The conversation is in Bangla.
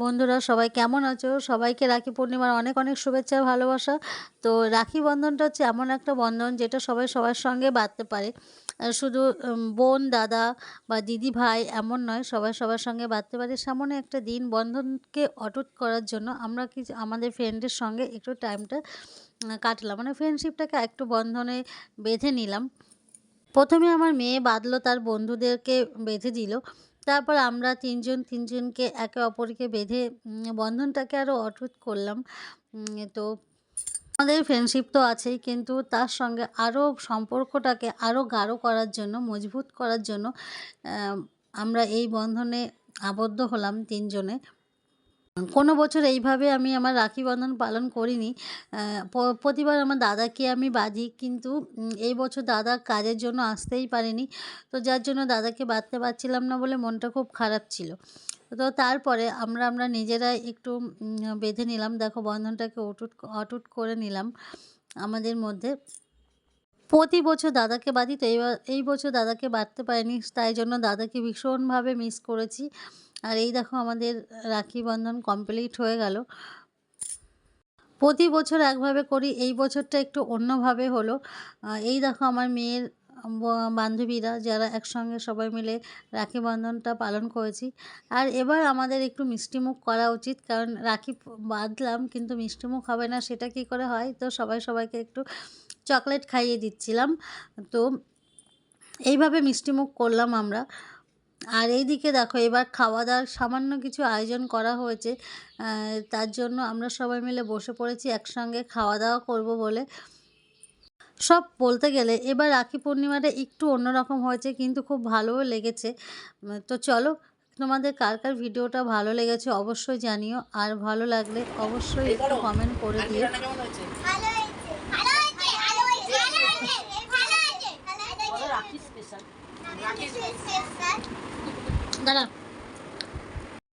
বন্ধুরা, সবাই কেমন আছো? সবাইকে রাখি পূর্ণিমার অনেক অনেক শুভেচ্ছা, ভালোবাসা। তো রাখি বন্ধনটা হচ্ছে এমন একটা বন্ধন যেটা সবাই সবার সঙ্গে বাঁধতে পারে। শুধু বোন, দাদা বা দিদি, ভাই এমন নয়, সবাই সবার সঙ্গে বাঁধতে পারে। সামনে একটা দিন বন্ধনকে অটুট করার জন্য আমরা কিছু, আমাদের ফ্রেন্ডের সঙ্গে একটু টাইমটা কাটলাম। মানে ফ্রেন্ডশিপটাকে একটু বন্ধনে বেঁধে নিলাম। প্রথমে আমার মেয়ে বাঁধলো তার বন্ধুদেরকে বেঁধে দিল। তারপর আমরা তিনজন, তিনজনকে একে অপরকে বেঁধে বন্ধনটাকে আরও অটুট করলাম। তো আমাদের ফ্রেন্ডশিপ তো আছেই, কিন্তু তার সঙ্গে আরও সম্পর্কটাকে আরও গাঢ় করার জন্য, মজবুত করার জন্য আমরা এই বন্ধনে আবদ্ধ হলাম তিনজনে। কোনো বছর এইভাবে আমি আমার রাখি বন্ধন পালন করিনি। প্রতিবার আমার দাদাকে আমি বাঁধি, কিন্তু এই বছর দাদা কাজের জন্য আসতেই পারেনি। তো যার জন্য দাদাকে বাঁধতে পারছিলাম না বলে মনটা খুব খারাপ ছিল। তো তারপরে আমরা আমরা নিজেরাই একটু বেঁধে নিলাম। দেখো বন্ধনটাকে অটুট অটুট করে নিলাম আমাদের মধ্যে। প্রতি বছর দাদাকে বাঁধি, তো এই বছর দাদাকে বাঁধতে পারিনি। তাই জন্য দাদাকে ভীষণভাবে মিস করেছি। আর এই দেখো আমাদের রাখি বন্ধন কমপ্লিট হয়ে গেল। প্রতি বছর একভাবে করি, এই বছরটা একটু অন্যভাবে হলো। এই দেখো আমার মেয়ের বান্ধবীরা যারা একসঙ্গে সবাই মিলে রাখি বন্ধনটা পালন করেছি। আর এবার আমাদের একটু মিষ্টিমুখ করা উচিত, কারণ রাখি বাঁধলাম, কিন্তু মিষ্টিমুখ হবে না, সেটা কি করে হয়? তো সবাই সবাইকে একটু চকলেট খাইয়ে দিচ্ছিলাম। তো এইভাবে মিষ্টিমুখ করলাম আমরা। আর এইদিকে দেখো এবার খাওয়া দাওয়ার সামান্য কিছু আয়োজন করা হয়েছে। তার জন্য আমরা সবাই মিলে বসে পড়েছি একসঙ্গে খাওয়া দাওয়া করব বলে। সব বলতে গেলে এবার রাখি পূর্ণিমাটা একটু অন্যরকম হয়েছে কিন্তু খুব ভালোও লেগেছে। তো চলো তোমাদের কার কার ভিডিওটা ভালো লেগেছে অবশ্যই জানিও। আর ভালো লাগলে অবশ্যই একটু কমেন্ট করে দিও কেমন হয়েছে ভালো হয়েছে ভালো হয়েছে ভালো হয়েছে ভালো হয়েছে ভালো হয়েছে ভালো হয়েছে রাখি স্পেশাল রাখি স্পেশাল দাঁড়া।